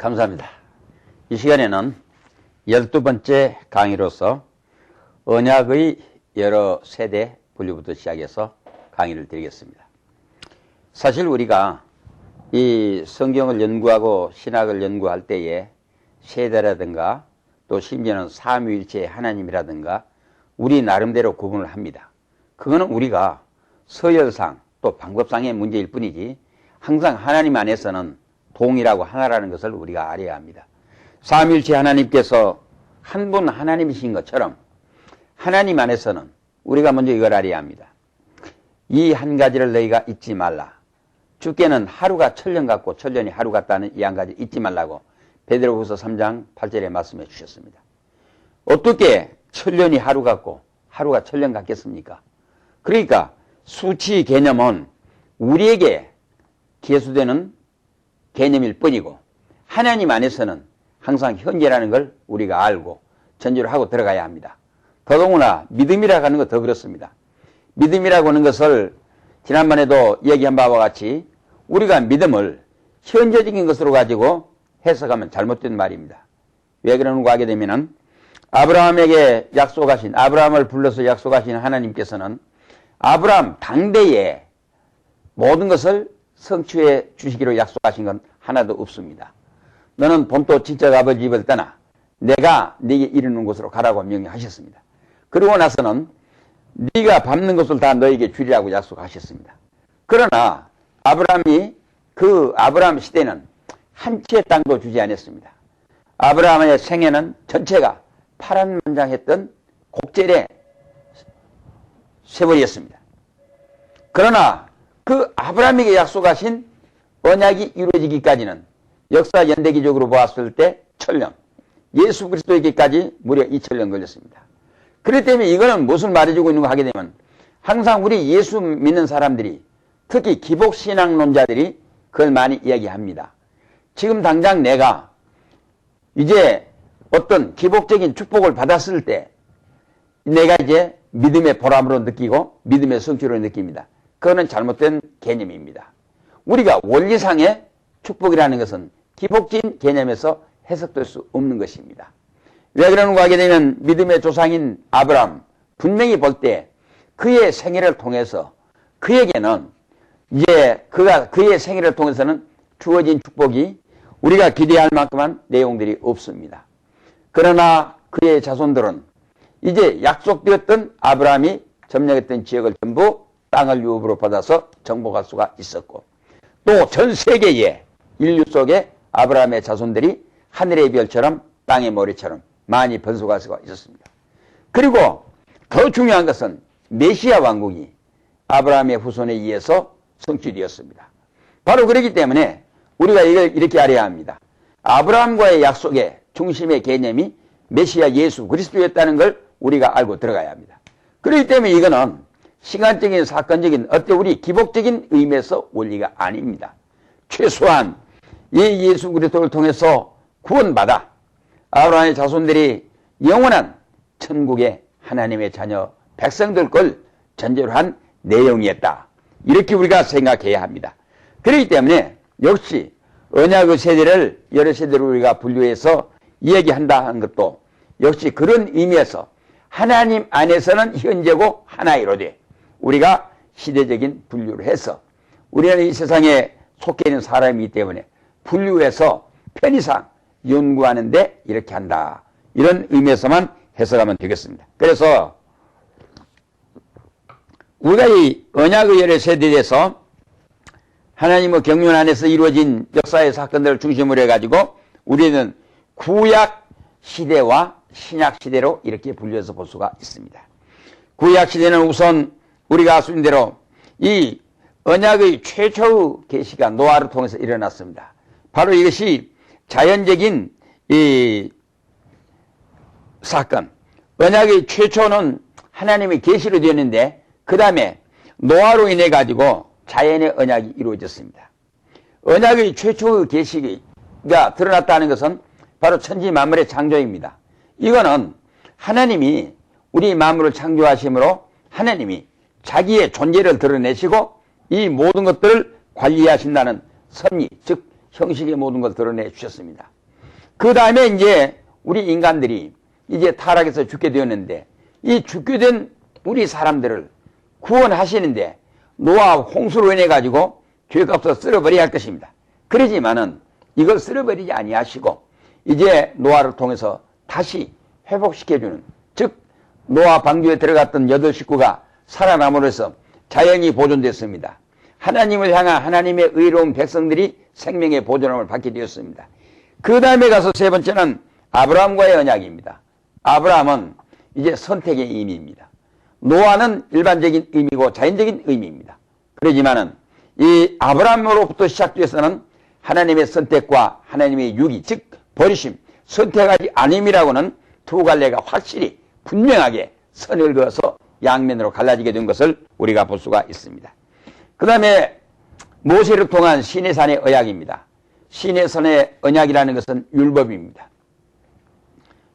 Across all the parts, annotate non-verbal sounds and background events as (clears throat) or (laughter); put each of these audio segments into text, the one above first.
감사합니다. 이 시간에는 열두 번째 강의로서 언약의 여러 세대 분류부터 시작해서 강의를 드리겠습니다. 사실 우리가 이 성경을 연구하고 신학을 연구할 때에 세대라든가 또 심지어는 삼위일체 하나님이라든가 우리 나름대로 구분을 합니다. 그거는 우리가 서열상 또 방법상의 문제일 뿐이지 항상 하나님 안에서는 동이라고 하나라는 것을 우리가 알아야 합니다. 삼일체 하나님께서 한 분 하나님이신 것처럼 하나님 안에서는 우리가 먼저 이걸 알아야 합니다. 이 한 가지를 너희가 잊지 말라. 주께는 하루가 천년 같고 천년이 하루 같다는 이 한 가지 잊지 말라고 베드로후서 3장 8절에 말씀해 주셨습니다. 어떻게 천년이 하루 같고 하루가 천년 같겠습니까? 그러니까 수치 개념은 우리에게 계수되는 개념일 뿐이고 하나님 안에서는 항상 현재라는 걸 우리가 알고 전제를 하고 들어가야 합니다. 더더구나 믿음이라고 하는 것더 그렇습니다. 믿음이라고 하는 것을 지난번에도 얘기한 바와 같이 우리가 믿음을 현재적인 것으로 가지고 해석하면 잘못된 말입니다. 왜 그러는가 하게 되면은 아브라함에게 약속하신 아브라함을 불러서 약속하신 하나님께서는 아브라함 당대에 모든 것을 성취해 주시기로 약속하신 건 하나도 없습니다. 너는 본토 친척 아버지 집을 떠나 내가 네게 이르는 곳으로 가라고 명령하셨습니다. 그리고 나서는 네가 밟는 것을 다 너에게 주리라고 약속하셨습니다. 그러나 아브라함이 그 아브라함 시대는 한채 땅도 주지 않았습니다. 아브라함의 생애는 전체가 파란만장했던 곡절의 세월이었습니다. 그러나 그 아브라함에게 약속하신 언약이 이루어지기까지는 역사 연대기적으로 보았을 때 천년, 예수 그리스도에게까지 무려 2천년 걸렸습니다. 그렇기 때문에 이거는 무엇을 말해주고 있는가 하게 되면 항상 우리 예수 믿는 사람들이 특히 기복신앙론자들이 그걸 많이 이야기합니다. 지금 당장 내가 이제 어떤 기복적인 축복을 받았을 때 내가 이제 믿음의 보람으로 느끼고 믿음의 성취로 느낍니다. 그거는 잘못된 개념입니다. 우리가 원리상의 축복이라는 것은 기복적인 개념에서 해석될 수 없는 것입니다. 왜 그러는가 하게 되면 믿음의 조상인 아브람 분명히 볼 때 그의 생애를 통해서 그에게는 이제 그가 그의 생애를 통해서는 주어진 축복이 우리가 기대할 만큼한 내용들이 없습니다. 그러나 그의 자손들은 이제 약속되었던 아브라함이 점령했던 지역을 전부 땅을 유업으로 받아서 정복할 수가 있었고 또 전 세계의 인류 속에 아브라함의 자손들이 하늘의 별처럼 땅의 모래처럼 많이 번속할 수가 있었습니다. 그리고 더 중요한 것은 메시아 왕국이 아브라함의 후손에 의해서 성취되었습니다. 바로 그렇기 때문에 우리가 이걸 이렇게 알아야 합니다. 아브라함과의 약속의 중심의 개념이 메시아 예수 그리스도였다는 걸 우리가 알고 들어가야 합니다. 그렇기 때문에 이거는 시간적인 사건적인 어떤 우리 기복적인 의미에서 원리가 아닙니다. 최소한 이 예수 그리스도를 통해서 구원받아 아브라함의 자손들이 영원한 천국의 하나님의 자녀 백성들 걸 전제로 한 내용이었다. 이렇게 우리가 생각해야 합니다. 그렇기 때문에 역시 언약의 세대를 여러 세대로 우리가 분류해서 이야기한다 하는 것도 역시 그런 의미에서 하나님 안에서는 현재고 하나이로되 우리가 시대적인 분류를 해서 우리는 이 세상에 속해 있는 사람이기 때문에 분류해서 편의상 연구하는데 이렇게 한다. 이런 의미에서만 해석하면 되겠습니다. 그래서 우리가 이 언약의 열의 세대에 대해서 하나님의 경륜 안에서 이루어진 역사의 사건들을 중심으로 해가지고 우리는 구약 시대와 신약 시대로 이렇게 분류해서 볼 수가 있습니다. 구약 시대는 우선 우리가 있는 대로 이 언약의 최초의 계시가 노아를 통해서 일어났습니다. 바로 이것이 자연적인 이 사건. 언약의 최초는 하나님의 계시로 되었는데 그 다음에 노아로 인해 가지고 자연의 언약이 이루어졌습니다. 언약의 최초의 계시가 드러났다는 것은 바로 천지 만물의 창조입니다. 이거는 하나님이 우리 만물을 창조하심으로 하나님이 자기의 존재를 드러내시고 이 모든 것들을 관리하신다는 섭리, 즉 형식의 모든 것을 드러내 주셨습니다. 그 다음에 이제 우리 인간들이 이제 타락해서 죽게 되었는데 이 죽게 된 우리 사람들을 구원하시는데 노아 홍수로 인해 가지고 죄값을 쓸어버려야 할 것입니다. 그러지만은 이걸 쓸어버리지 아니하시고 이제 노아를 통해서 다시 회복시켜주는 즉 노아 방주에 들어갔던 여덟 식구가 살아남으로써 자연이 보존됐습니다. 하나님을 향한 하나님의 의로운 백성들이 생명의 보존함을 받게 되었습니다. 그 다음에 가서 세 번째는 아브라함과의 언약입니다. 아브라함은 이제 선택의 의미입니다. 노아는 일반적인 의미고 자연적인 의미입니다. 그러지만은 이 아브라함으로부터 시작돼서는 하나님의 선택과 하나님의 유기, 즉 버리심, 선택하지 않음이라고는 두 갈래가 확실히 분명하게 선을 그어서 양면으로 갈라지게 된 것을 우리가 볼 수가 있습니다. 그 다음에 모세를 통한 시내산의 언약입니다. 시내산의 언약이라는 것은 율법입니다.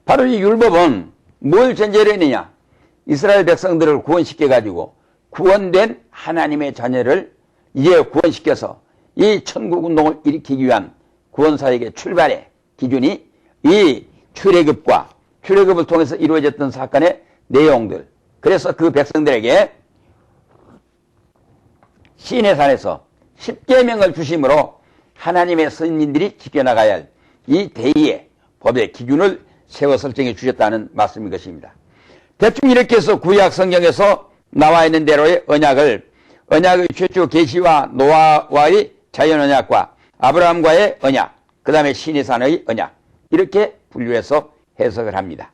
바로 이 율법은 뭘 전제로 했느냐? 이스라엘 백성들을 구원시켜 가지고 구원된 하나님의 자녀를 이제 구원시켜서 이 천국 운동을 일으키기 위한 구원사역의 출발의 기준이 이 출애굽과 출애굽을 통해서 이루어졌던 사건의 내용들. 그래서 그 백성들에게 시내 산에서 십계명을 주심으로 하나님의 선민들이 지켜나가야 할 이 대의의 법의 기준을 세워 설정해 주셨다는 말씀인 것입니다. 대충 이렇게 해서 구약 성경에서 나와 있는 대로의 언약을 언약의 최초 계시와 노아와의 자연 언약과 아브라함과의 언약, 그 다음에 시내산의 언약 이렇게 분류해서 해석을 합니다.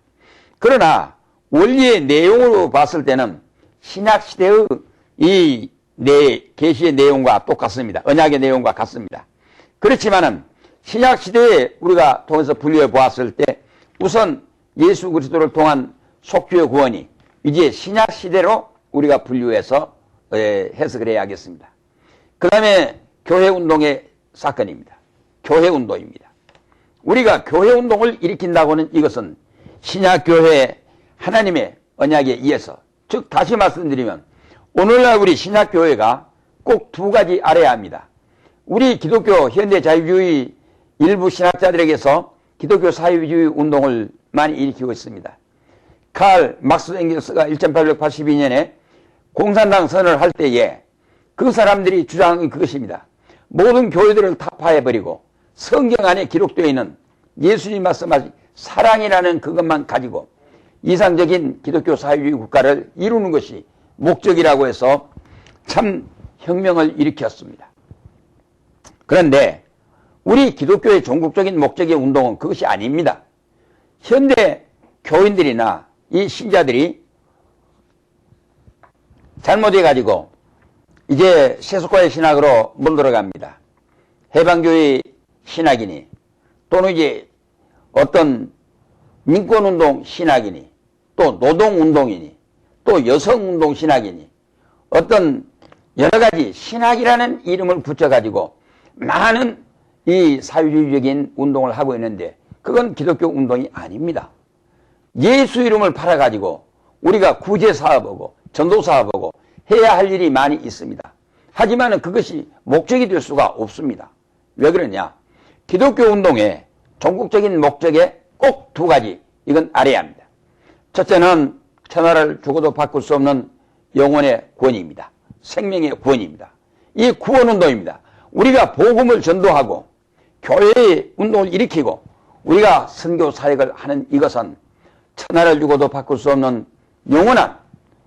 그러나 원리의 내용으로 봤을 때는 신약 시대의 이 내 계시의 내용과 똑같습니다. 언약의 내용과 같습니다. 그렇지만은 신약 시대에 우리가 통해서 분류해 보았을 때 우선 예수 그리스도를 통한 속죄의 구원이 이제 신약 시대로 우리가 분류해서 해석을 해야겠습니다. 그 다음에 교회 운동의 사건입니다. 교회 운동입니다. 우리가 교회 운동을 일으킨다고는 이것은 신약 교회 하나님의 언약에 의해서 즉 다시 말씀드리면 오늘날 우리 신약 교회가 꼭 두 가지 알아야 합니다. 우리 기독교 현대 자유주의 일부 신학자들에게서 기독교 사회주의 운동을 많이 일으키고 있습니다. 칼 막스 앵겔스가 1882년에 공산당 선언을 할 때에 그 사람들이 주장한 그것입니다. 모든 교회들을 타파해버리고 성경 안에 기록되어 있는 예수님 말씀하신 사랑이라는 그것만 가지고 이상적인 기독교 사회주의 국가를 이루는 것이 목적이라고 해서 참 혁명을 일으켰습니다. 그런데 우리 기독교의 종국적인 목적의 운동은 그것이 아닙니다. 현대 교인들이나 이 신자들이 잘못해가지고 이제 세속화의 신학으로 물들어갑니다. 해방교의 신학이니 또는 이제 어떤 민권운동 신학이니 또 노동운동이니 또 여성운동 신학이니 어떤 여러 가지 신학이라는 이름을 붙여가지고 많은 이 사회주의적인 운동을 하고 있는데 그건 기독교 운동이 아닙니다. 예수 이름을 팔아가지고 우리가 구제 사업하고 전도 사업하고 해야 할 일이 많이 있습니다. 하지만 그것이 목적이 될 수가 없습니다. 왜 그러냐? 기독교 운동의 전국적인 목적에 꼭 두 가지 이건 알아야 합니다. 첫째는 천하를 죽어도 바꿀 수 없는 영혼의 구원입니다. 생명의 구원입니다. 이 구원 운동입니다. 우리가 복음을 전도하고 교회의 운동을 일으키고 우리가 선교 사역을 하는 이것은 천하를 죽어도 바꿀 수 없는 영원한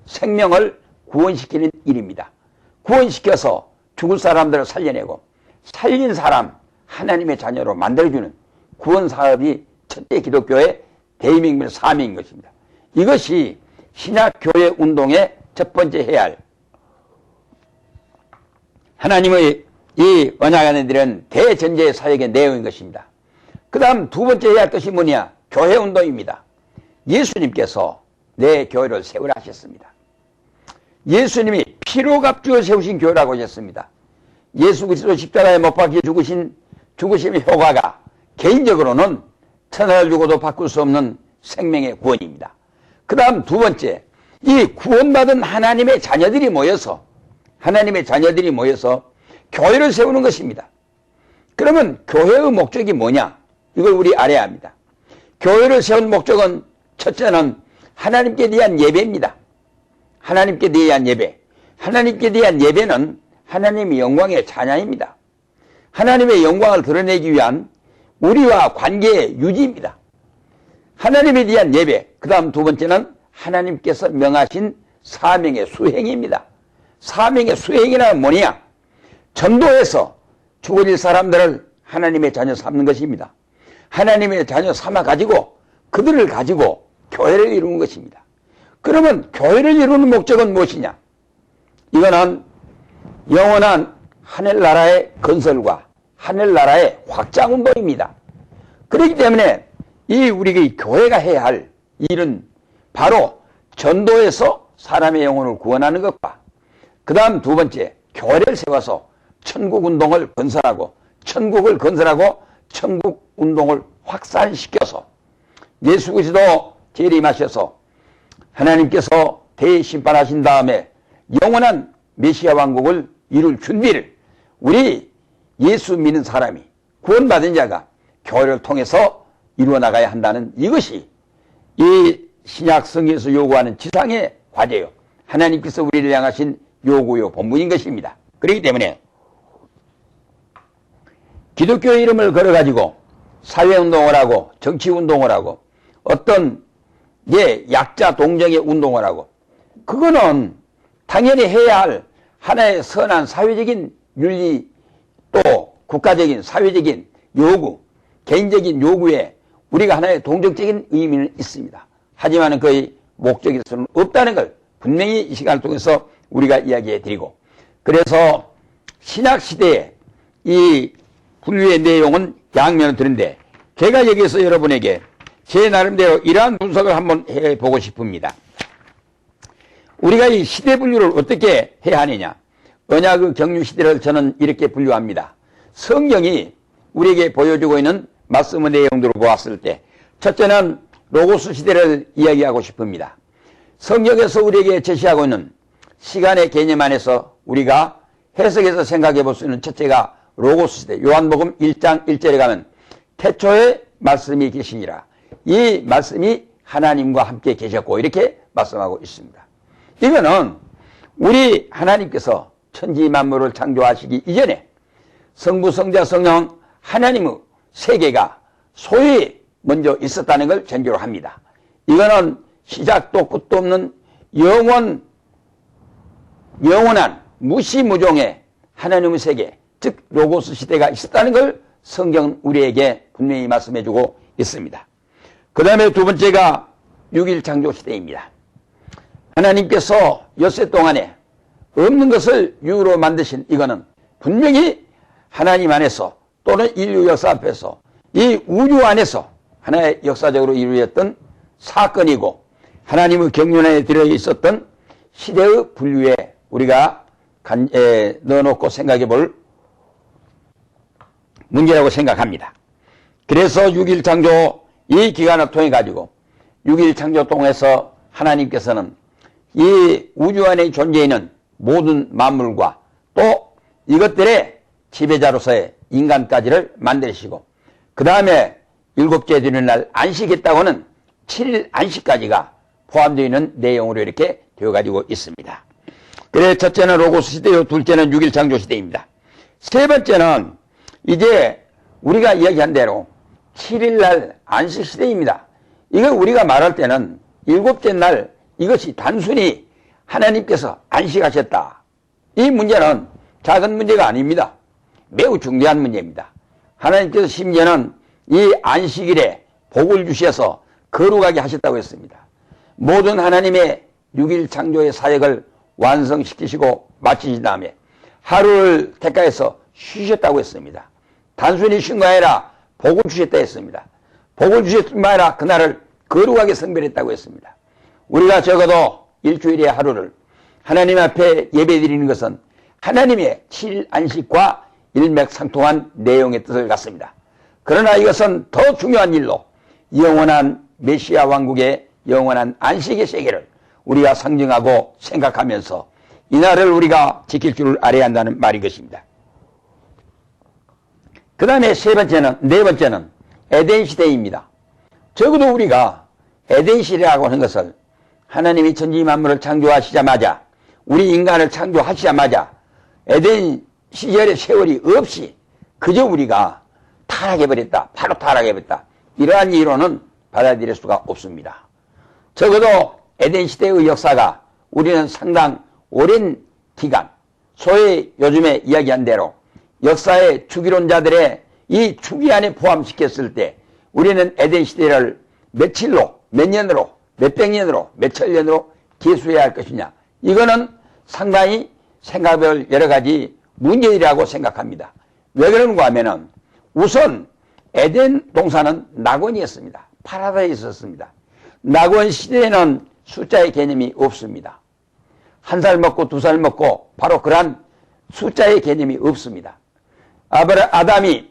생명을 구원시키는 일입니다. 구원시켜서 죽을 사람들을 살려내고 살린 사람 하나님의 자녀로 만들어주는 구원 사업이 첫째 기독교의 대의명분 사명인 것입니다. 이것이 신약교회 운동의 첫 번째 해야 할 하나님의 이 언약 안에 들은 대전제 사역의 내용인 것입니다. 그 다음 두 번째 해야 할 것이 뭐냐? 교회 운동입니다. 예수님께서 내 교회를 세우라 하셨습니다. 예수님이 피로 값주어 세우신 교회라고 하셨습니다. 예수 그리스도 십자가에 못 박혀 죽으신 죽으심의 효과가 개인적으로는 천하를 주고도 바꿀 수 없는 생명의 구원입니다. 그 다음 두 번째, 이 구원받은 하나님의 자녀들이 모여서 하나님의 자녀들이 모여서 교회를 세우는 것입니다. 그러면 교회의 목적이 뭐냐? 이걸 우리 알아야 합니다. 교회를 세운 목적은 첫째는 하나님께 대한 예배입니다. 하나님께 대한 예배. 하나님께 대한 예배는 하나님의 영광의 찬양입니다. 하나님의 영광을 드러내기 위한 우리와 관계의 유지입니다. 하나님에 대한 예배. 그 다음 두 번째는 하나님께서 명하신 사명의 수행입니다. 사명의 수행이라는 뭐냐? 전도해서 죽어질 사람들을 하나님의 자녀 삼는 것입니다. 하나님의 자녀 삼아 가지고 그들을 가지고 교회를 이루는 것입니다. 그러면 교회를 이루는 목적은 무엇이냐? 이거는 영원한 하늘나라의 건설과 하늘나라의 확장 운동입니다. 그렇기 때문에 이 우리의 교회가 해야 할 일은 바로 전도에서 사람의 영혼을 구원하는 것과 그 다음 두 번째 교회를 세워서 천국 운동을 건설하고 천국을 건설하고 천국 운동을 확산시켜서 예수 그리스도 재림하셔서 하나님께서 대심판하신 다음에 영원한 메시아 왕국을 이룰 준비를 우리 예수 믿는 사람이 구원받은 자가 교회를 통해서 이루어 나가야 한다는 이것이 이 신약 성경에서 요구하는 지상의 과제요. 하나님께서 우리를 향하신 요구요 본분인 것입니다. 그렇기 때문에 기독교의 이름을 걸어가지고 사회운동을 하고 정치운동을 하고 어떤 예, 약자 동정의 운동을 하고 그거는 당연히 해야 할 하나의 선한 사회적인 윤리 또 국가적인 사회적인 요구 개인적인 요구에 우리가 하나의 동정적인 의미는 있습니다. 하지만 그의 목적에서는 없다는 걸 분명히 이 시간을 통해서 우리가 이야기해 드리고 그래서 신약 시대에 이 분류의 내용은 양면을 드는데 제가 여기서 여러분에게 제 나름대로 이러한 분석을 한번 해보고 싶습니다. 우리가 이 시대 분류를 어떻게 해야 하느냐? 언약의 경유 시대를 저는 이렇게 분류합니다. 성경이 우리에게 보여주고 있는 말씀의 내용들을 보았을 때 첫째는 로고스 시대를 이야기하고 싶습니다. 성경에서 우리에게 제시하고 있는 시간의 개념 안에서 우리가 해석해서 생각해 볼 수 있는 첫째가 로고스 시대 요한복음 1장 1절에 가면 태초에 말씀이 계시니라 이 말씀이 하나님과 함께 계셨고 이렇게 말씀하고 있습니다. 이거는 우리 하나님께서 천지 만물을 창조하시기 이전에 성부 성자 성령 하나님의 세계가 소위 먼저 있었다는 걸 전제로 합니다. 이거는 시작도 끝도 없는 영원 영원한 무시무종의 하나님의 세계 즉 로고스 시대가 있었다는 걸 성경은 우리에게 분명히 말씀해주고 있습니다. 그 다음에 두 번째가 6일 창조 시대입니다. 하나님께서 엿새 동안에 없는 것을 유로 만드신 이거는 분명히 하나님 안에서 또는 인류 역사 앞에서 이 우주 안에서 하나의 역사적으로 이루어졌던 사건이고 하나님의 경륜에 들어 있었던 시대의 분류에 우리가 간, 에, 넣어놓고 생각해 볼 문제라고 생각합니다. 그래서 6일 창조 이 기간을 통해 가지고 6일 창조 통해서 하나님께서는 이 우주 안에 존재 있는 모든 만물과 또 이것들의 지배자로서의 인간까지를 만드시고 그 다음에 일곱째 되는 날 안식했다고는 7일 안식까지가 포함되어 있는 내용으로 이렇게 되어가지고 있습니다. 그래 첫째는 로고스 시대요 둘째는 6일 창조 시대입니다. 세 번째는 이제 우리가 이야기한 대로 7일 날 안식 시대입니다. 이걸 우리가 말할 때는 일곱째 날 이것이 단순히 하나님께서 안식하셨다. 이 문제는 작은 문제가 아닙니다. 매우 중대한 문제입니다. 하나님께서 심지어는 이 안식일에 복을 주셔서 거룩하게 하셨다고 했습니다. 모든 하나님의 6일 창조의 사역을 완성시키시고 마치신 다음에 하루를 택하여서 쉬셨다고 했습니다. 단순히 쉰 거 아니라 복을 주셨다 했습니다. 복을 주셨뿐만 아니라 그날을 거룩하게 성별했다고 했습니다. 우리가 적어도 일주일의 하루를 하나님 앞에 예배드리는 것은 하나님의 7일 안식과 일맥상통한 내용의 뜻을 갖습니다. 그러나 이것은 더 중요한 일로 영원한 메시아 왕국의 영원한 안식의 세계를 우리가 상징하고 생각하면서 이날을 우리가 지킬 줄을 알아야 한다는 말인 것입니다. 그 다음에 세 번째는, 네 번째는 에덴 시대입니다. 적어도 우리가 에덴 시대라고 하는 것을 하나님이 천지 만물을 창조하시자마자 우리 인간을 창조하시자마자 에덴 시절의 세월이 없이 그저 우리가 타락해버렸다. 바로 타락해버렸다. 이러한 이론은 받아들일 수가 없습니다. 적어도 에덴 시대의 역사가 우리는 상당 오랜 기간, 소위 요즘에 이야기한 대로 역사의 주기론자들의 이 주기 안에 포함시켰을 때 우리는 에덴 시대를 며칠로, 몇 년으로, 몇백 년으로, 몇천 년으로 기수해야 할 것이냐. 이거는 상당히 생각할 여러 가지 문제이라고 생각합니다. 왜 그런가 하면은 우선 에덴 동산은 낙원이었습니다. 파라다이스였습니다. 낙원 시대에는 숫자의 개념이 없습니다. 한 살 먹고 두 살 먹고 바로 그러한 숫자의 개념이 없습니다. 아브라, 아담이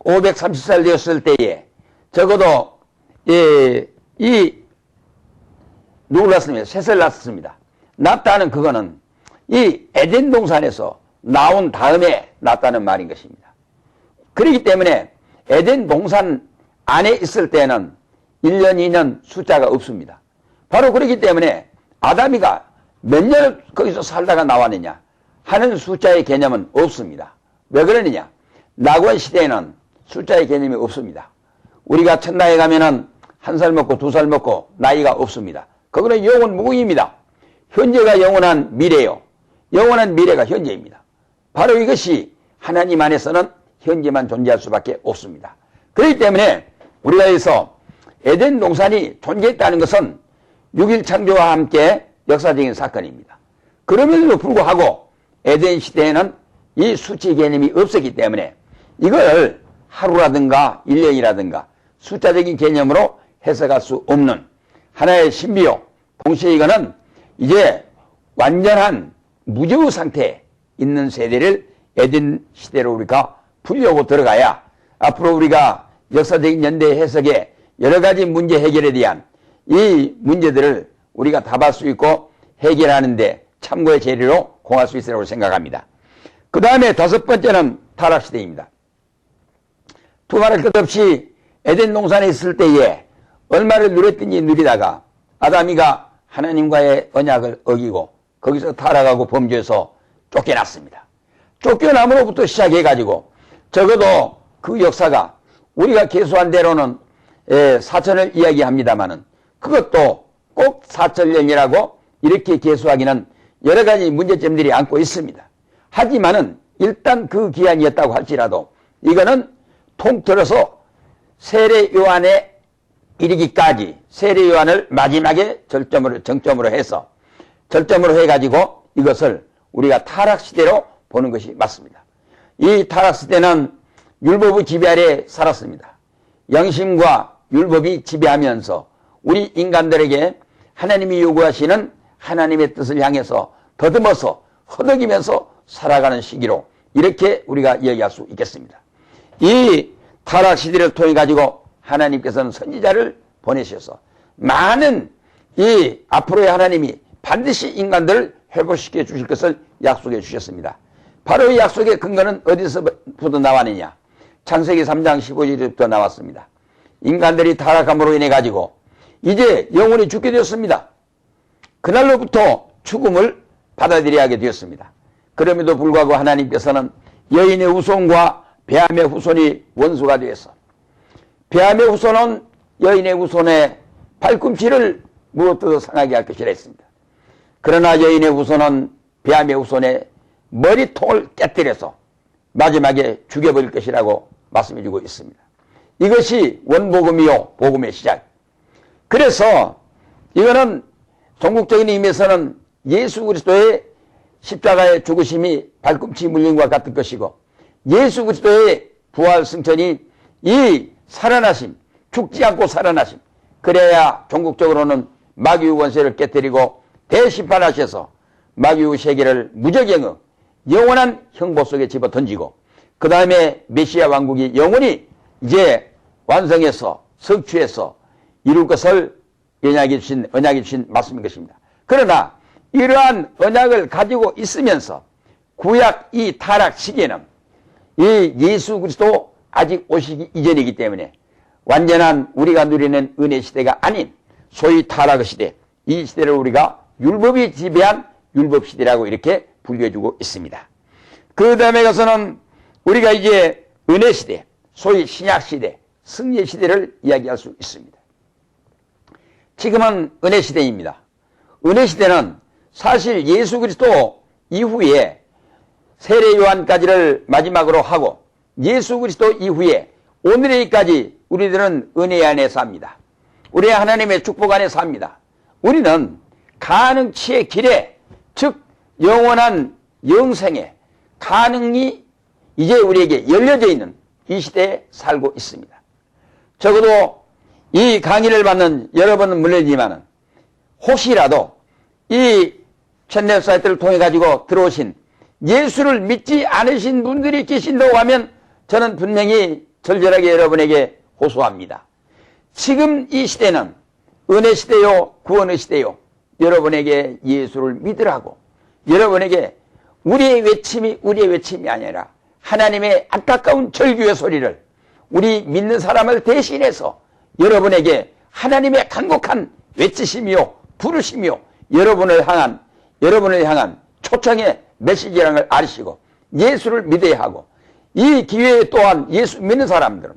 530살 되었을 때에 적어도 예, 이 누굴 낳았습니다. 셋을 낳았습니다. 낳다는 그거는 이 에덴 동산에서 나온 다음에 낳았다는 말인 것입니다. 그렇기 때문에 에덴 동산 안에 있을 때는 1년, 2년 숫자가 없습니다. 바로 그렇기 때문에 아담이가 몇 년을 거기서 살다가 나왔느냐 하는 숫자의 개념은 없습니다. 왜 그러느냐? 낙원 시대에는 숫자의 개념이 없습니다. 우리가 천당에 가면은 한 살 먹고 두 살 먹고 나이가 없습니다. 그거는 영원 무궁입니다. 현재가 영원한 미래요. 영원한 미래가 현재입니다. 바로 이것이 하나님 안에서는 현재만 존재할 수밖에 없습니다. 그렇기 때문에 우리가 여기서 에덴 동산이 존재했다는 것은 6일 창조와 함께 역사적인 사건입니다. 그럼에도 불구하고 에덴 시대에는 이 수치 개념이 없었기 때문에 이걸 하루라든가 1년이라든가 숫자적인 개념으로 해석할 수 없는 하나의 신비요. 동시에 이거는 이제 완전한 무저 상태에 있는 세대를 에덴 시대로 우리가 풀려고 들어가야 앞으로 우리가 역사적인 연대 해석에 여러 가지 문제 해결에 대한 이 문제들을 우리가 답할 수 있고 해결하는데 참고의 재료로 공할 수 있으라고 생각합니다. 그 다음에 다섯 번째는 타락시대입니다. 두말할 것 없이 에덴 동산에 있을 때에 얼마를 누렸든지 누리다가 아담이가 하나님과의 언약을 어기고 거기서 타락하고 범죄해서 쫓겨났습니다. 쫓겨남으로부터 시작해가지고 적어도 그 역사가 우리가 계수한 대로는 사천을 이야기합니다마는 그것도 꼭 사천년이라고 이렇게 계수하기는 여러 가지 문제점들이 안고 있습니다. 하지만은 일단 그 기한이었다고 할지라도 이거는 통틀어서 세례 요한에 이르기까지 세례 요한을 마지막에 절점으로 정점으로 해서 절점으로 해가지고 이것을 우리가 타락 시대로 보는 것이 맞습니다. 이 타락 시대는 율법의 지배 아래 살았습니다. 영심과 율법이 지배하면서 우리 인간들에게 하나님이 요구하시는 하나님의 뜻을 향해서 더듬어서 허덕이면서 살아가는 시기로 이렇게 우리가 이야기할 수 있겠습니다. 이 타락 시대를 통해 가지고 하나님께서는 선지자를 보내셔서 많은 이 앞으로의 하나님이 반드시 인간들을 회복시켜 주실 것을 약속해 주셨습니다. 바로 이 약속의 근거는 어디서부터 나왔느냐? 창세기 3장 15절부터 나왔습니다. 인간들이 타락함으로 인해 가지고 이제 영혼이 죽게 되었습니다. 그날로부터 죽음을 받아들여야 하게 되었습니다. 그럼에도 불구하고 하나님께서는 여인의 후손과 배암의 후손이 원수가 되어서 배암의 후손은 여인의 후손의 발꿈치를 무엇도 상하게 할 것이라 했습니다. 그러나 여인의 후손은 배암의 후손의 머리통을 깨뜨려서 마지막에 죽여버릴 것이라고 말씀해주고 있습니다. 이것이 원복음이요 복음의 시작. 그래서 이거는 종국적인 의미에서는 예수 그리스도의 십자가의 죽으심이 발꿈치 물림과 같은 것이고 예수 그리스도의 부활 승천이 이 살아나심 죽지 않고 살아나심 그래야 종국적으로는 마귀의 원세를 깨뜨리고 대심판하셔서 마귀의 세계를 무적영의 영원한 형보 속에 집어 던지고 그 다음에 메시아 왕국이 영원히 이제 완성해서 성취해서 이룰 것을 언약이 주신, 언약이 주신 말씀인 것입니다. 그러나 이러한 언약을 가지고 있으면서 구약 이 타락 시기에는 이 예수 그리스도 아직 오시기 이전이기 때문에 완전한 우리가 누리는 은혜 시대가 아닌 소위 타락 시대, 이 시대를 우리가 율법이 지배한 율법 시대라고 이렇게 불려주고 있습니다. 그 다음에 가서는 우리가 이제 은혜 시대, 소위 신약 시대, 승리 시대를 이야기할 수 있습니다. 지금은 은혜 시대입니다. 은혜 시대는 사실 예수 그리스도 이후에 세례 요한까지를 마지막으로 하고 예수 그리스도 이후에 오늘에까지 우리들은 은혜 안에 삽니다. 우리 하나님의 축복 안에 삽니다. 우리는 가능치의 길에 즉 영원한 영생에 가능이 이제 우리에게 열려져 있는 이 시대에 살고 있습니다. 적어도 이 강의를 받는 여러분은 물론이지만 혹시라도 이 채널 사이트를 통해 가지고 들어오신 예수를 믿지 않으신 분들이 계신다고 하면 저는 분명히 절절하게 여러분에게 호소합니다. 지금 이 시대는 은혜 시대요, 구원의 시대요. 여러분에게 예수를 믿으라고. 여러분에게 우리의 외침이 우리의 외침이 아니라 하나님의 안타까운 절규의 소리를 우리 믿는 사람을 대신해서 여러분에게 하나님의 간곡한 외치심이요 부르심이요 여러분을 향한 여러분을 향한 초청의 메시지라는 걸 아시고 예수를 믿어야 하고 이 기회에 또한 예수 믿는 사람들은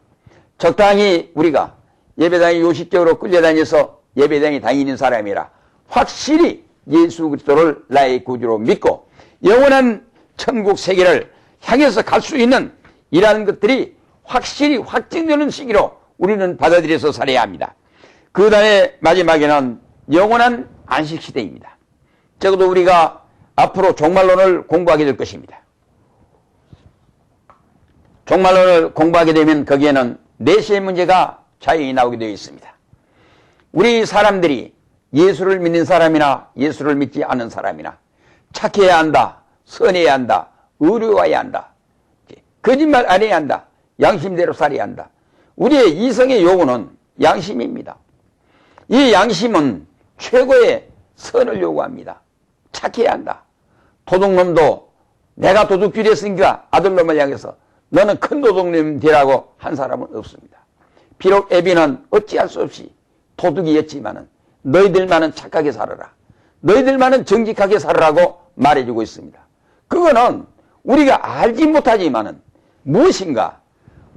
적당히 우리가 예배당에 요식적으로 끌려다녀서 예배당에 다니는 사람이라 확실히 예수 그리스도를 나의 구주로 믿고 영원한 천국 세계를 향해서 갈 수 있는 이러한 것들이 확실히 확증되는 시기로 우리는 받아들여서 살아야 합니다. 그 다음에 마지막에는 영원한 안식 시대입니다. 적어도 우리가 앞으로 종말론을 공부하게 될 것입니다. 종말론을 공부하게 되면 거기에는 내시의 문제가 자연히 나오게 되어 있습니다. 우리 사람들이 예수를 믿는 사람이나 예수를 믿지 않는 사람이나 착해야 한다, 선해야 한다, 의료해야 한다, 거짓말 안 해야 한다, 양심대로 살아야 한다. 우리의 이성의 요구는 양심입니다. 이 양심은 최고의 선을 요구합니다. 착해야 한다. 도둑놈도 내가 도둑질이 했으니까 아들놈을 향해서 너는 큰 도둑놈 되라고 한 사람은 없습니다. 비록 애비는 어찌할 수 없이 도둑이었지만은 너희들만은 착하게 살아라. 너희들만은 정직하게 살아라고 말해주고 있습니다. 그거는 우리가 알지 못하지만은 무엇인가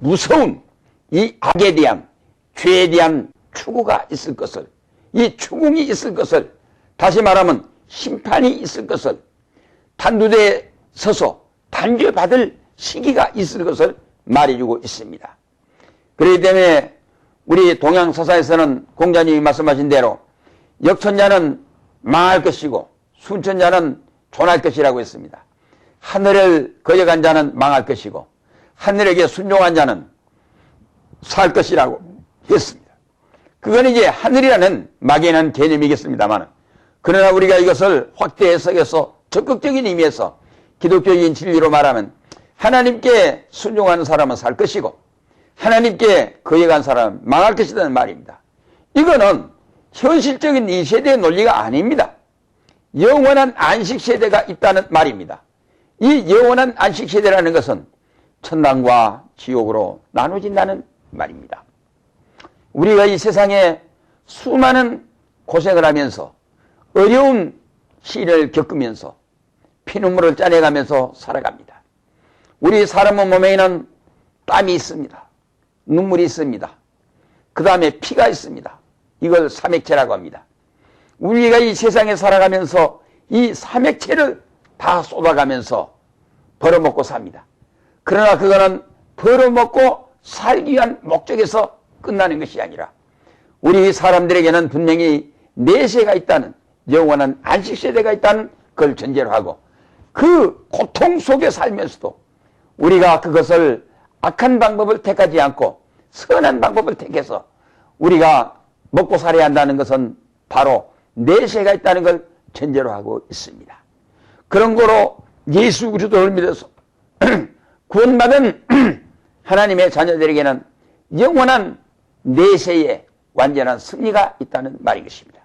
무서운 이 악에 대한 죄에 대한 추구가 있을 것을 이 추궁이 있을 것을 다시 말하면 심판이 있을 것을 단두대에 서서 단죄받을 시기가 있을 것을 말해주고 있습니다. 그렇기 때문에 우리 동양서사에서는 공자님이 말씀하신 대로 역천자는 망할 것이고 순천자는 존할 것이라고 했습니다. 하늘을 거역한 자는 망할 것이고 하늘에게 순종한 자는 살 것이라고 했습니다. 그건 이제 하늘이라는 막연한 개념이겠습니다만 그러나 우리가 이것을 확대 해석해서 적극적인 의미에서 기독교인 진리로 말하면 하나님께 순종하는 사람은 살 것이고 하나님께 거역한 사람은 망할 것이라는 말입니다. 이거는 현실적인 이 세대의 논리가 아닙니다. 영원한 안식 세대가 있다는 말입니다. 이 영원한 안식 세대라는 것은 천당과 지옥으로 나눠진다는 말입니다. 우리가 이 세상에 수많은 고생을 하면서 어려운 시를 겪으면서 피눈물을 짜내가면서 살아갑니다. 우리 사람의 몸에는 땀이 있습니다. 눈물이 있습니다. 그 다음에 피가 있습니다. 이걸 삼액체라고 합니다. 우리가 이 세상에 살아가면서 이 삼액체를 다 쏟아가면서 벌어먹고 삽니다. 그러나 그거는 벌어먹고 살기 위한 목적에서 끝나는 것이 아니라 우리 사람들에게는 분명히 내세가 있다는 영원한 안식세대가 있다는 걸 전제로 하고 그 고통 속에 살면서도 우리가 그것을 악한 방법을 택하지 않고 선한 방법을 택해서 우리가 먹고 살아야 한다는 것은 바로 내세가 있다는 걸 전제로 하고 있습니다. 그런 거로 예수 그리스도를 믿어서 (clears throat) 구원받은 (clears throat) 하나님의 자녀들에게는 영원한 내세의 완전한 승리가 있다는 말인 것입니다.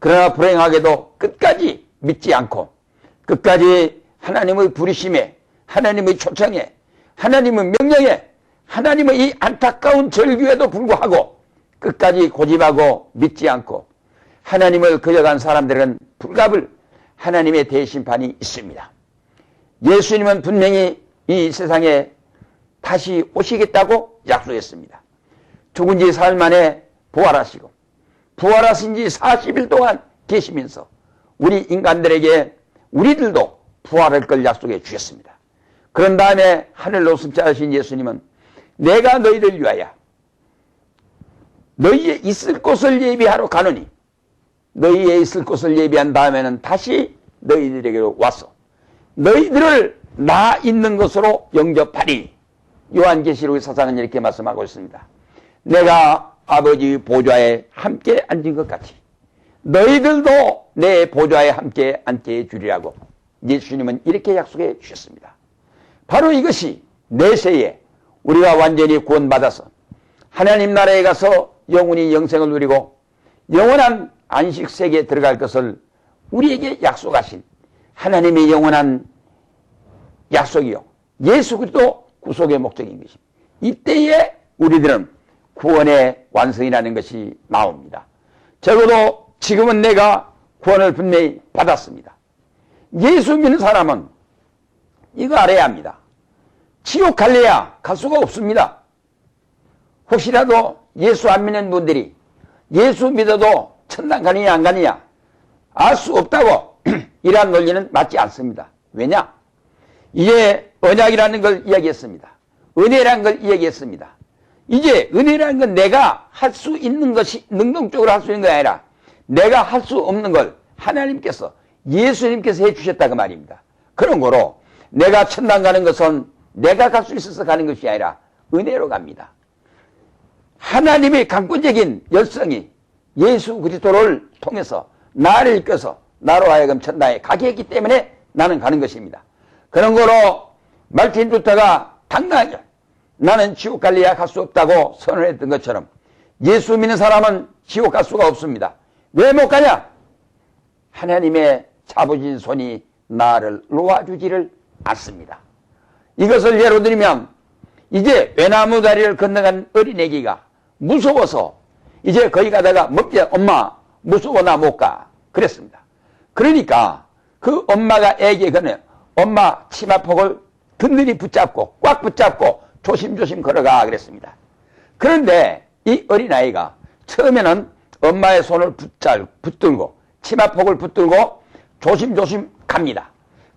그러나 불행하게도 끝까지 믿지 않고 끝까지 하나님의 부르심에 하나님의 초청에 하나님의 명령에 하나님의 이 안타까운 절규에도 불구하고 끝까지 고집하고 믿지 않고 하나님을 거역한 사람들은 불갑을 하나님의 대심판이 있습니다. 예수님은 분명히 이 세상에 다시 오시겠다고 약속했습니다. 죽은 지 사흘 만에 부활하시고 부활하신 지 40일 동안 계시면서 우리 인간들에게 우리들도 부활할 걸 약속해 주셨습니다. 그런 다음에 하늘로 승자하신 예수님은 내가 너희를 위하여 너희의 있을 곳을 예비하러 가노니 너희의 있을 곳을 예비한 다음에는 다시 너희들에게로 와서 너희들을 나 있는 것으로 영접하리. 요한계시록의 사상은 이렇게 말씀하고 있습니다. 내가 아버지 보좌에 함께 앉은 것 같이 너희들도 내 보좌에 함께 앉게 해주리라고 예수님은 이렇게 약속해 주셨습니다. 바로 이것이 내세에 우리가 완전히 구원받아서 하나님 나라에 가서 영원히 영생을 누리고 영원한 안식 세계에 들어갈 것을 우리에게 약속하신 하나님의 영원한 약속이요. 예수 그리스도 구속의 목적인 것입니다. 이때에 우리들은 구원의 완성이라는 것이 나옵니다. 적어도 지금은 내가 구원을 분명히 받았습니다. 예수 믿는 사람은 이거 알아야 합니다. 지옥 갈래야 갈 수가 없습니다. 혹시라도 예수 안 믿는 분들이 예수 믿어도 천당 가느냐 안 가느냐 알 수 없다고 (clears throat) 이러한 논리는 맞지 않습니다. 왜냐? 이제 언약이라는 걸 이야기했습니다. 은혜라는 걸 이야기했습니다. 이제 은혜라는 건 내가 할 수 있는 것이 능동적으로 할 수 있는 게 아니라 내가 할 수 없는 걸 하나님께서 예수님께서 해주셨다 그 말입니다. 그런 거로 내가 천당 가는 것은 내가 갈 수 있어서 가는 것이 아니라 은혜로 갑니다. 하나님의 강권적인 열성이 예수 그리스도를 통해서 나를 이끌어서 나로 하여금 천당에 가게 했기 때문에 나는 가는 것입니다. 그런 거로 말틴 루터가 당당하게 나는 지옥 갈래야 갈 수 없다고 선언했던 것처럼 예수 믿는 사람은 지옥 갈 수가 없습니다. 왜 못 가냐? 하나님의 잡으신 손이 나를 놓아주지를 않습니다. 이것을 예로 들면 이제 외나무 다리를 건너간 어린애기가 무서워서 이제 거기 가다가 먹자 엄마 무서워 나 못 가 그랬습니다. 그러니까 그 엄마가 애기에 건너 엄마 치마폭을 든든히 붙잡고 꽉 붙잡고 조심조심 걸어가 그랬습니다. 그런데 이 어린아이가 처음에는 엄마의 손을 붙잡, 붙들고 치마폭을 붙들고 조심조심 갑니다.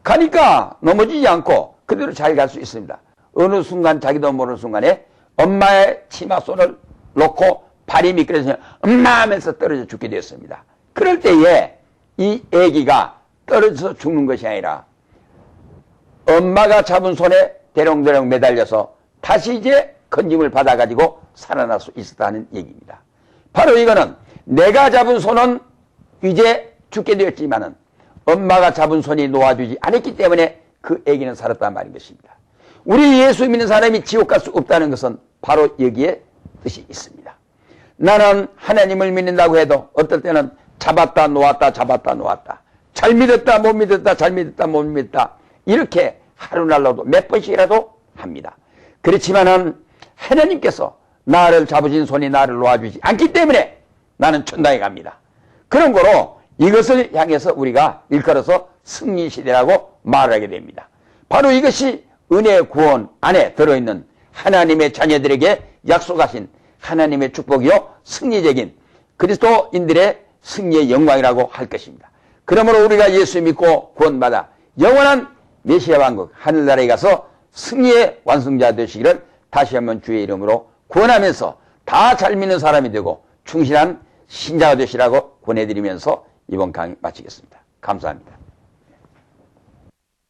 가니까 넘어지지 않고 그대로 잘 갈 수 있습니다. 어느 순간 자기도 모르는 순간에 엄마의 치마 손을 놓고 발이 미끄러져서 엄마 하면서 떨어져 죽게 되었습니다. 그럴 때에 이 애기가 떨어져서 죽는 것이 아니라 엄마가 잡은 손에 대롱대롱 매달려서 다시 이제 건짐을 받아가지고 살아날 수 있었다는 얘기입니다. 바로 이거는 내가 잡은 손은 이제 죽게 되었지만은 엄마가 잡은 손이 놓아주지 않았기 때문에 그 애기는 살았단 말인 것입니다. 우리 예수 믿는 사람이 지옥 갈 수 없다는 것은 바로 여기에 뜻이 있습니다. 나는 하나님을 믿는다고 해도 어떨 때는 잡았다 놓았다 잡았다 놓았다 잘 믿었다 못 믿었다 잘 믿었다 못 믿었다 이렇게 하루날로도 몇 번씩이라도 합니다. 그렇지만은 하나님께서 나를 잡으신 손이 나를 놓아주지 않기 때문에 나는 천당에 갑니다. 그런 거로 이것을 향해서 우리가 일컬어서 승리시대라고 말하게 됩니다. 바로 이것이 은혜 구원 안에 들어있는 하나님의 자녀들에게 약속하신 하나님의 축복이요 승리적인 그리스도인들의 승리의 영광이라고 할 것입니다. 그러므로 우리가 예수 믿고 구원받아 영원한 메시아 왕국 하늘나라에 가서 승리의 완성자 되시기를 다시 한번 주의 이름으로 구원하면서 다 잘 믿는 사람이 되고 충실한 신자가 되시라고 권해드리면서 이번 강의 마치겠습니다. 감사합니다.